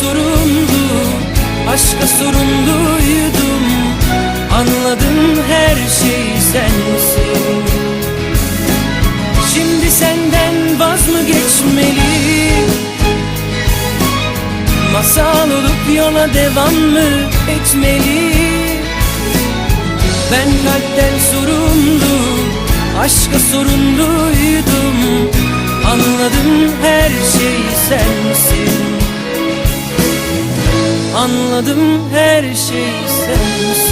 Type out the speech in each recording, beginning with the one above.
sorumlu Aşka sorumluydum Anladım her şey sensin. Şimdi senden vaz mı geçmeli Masal olup yola devam mı etmeli Ben kalpten sorumlu Aşka sorumluydum Anladım her şey sensin Anladım her şey sensin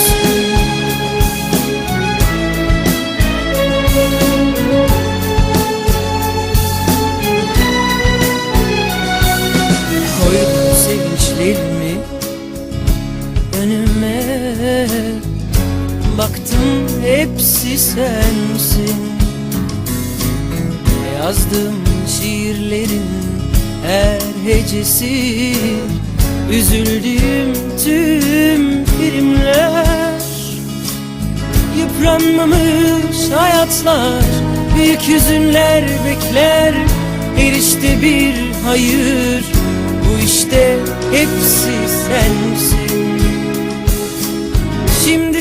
hepsi sensin. Yazdığım şiirlerin her hecesi? Üzüldüğüm tüm filmler. Yıpranmamış hayatlar Büyük hüzünler bekler. Her işte bir hayır Bu işte hepsi sensin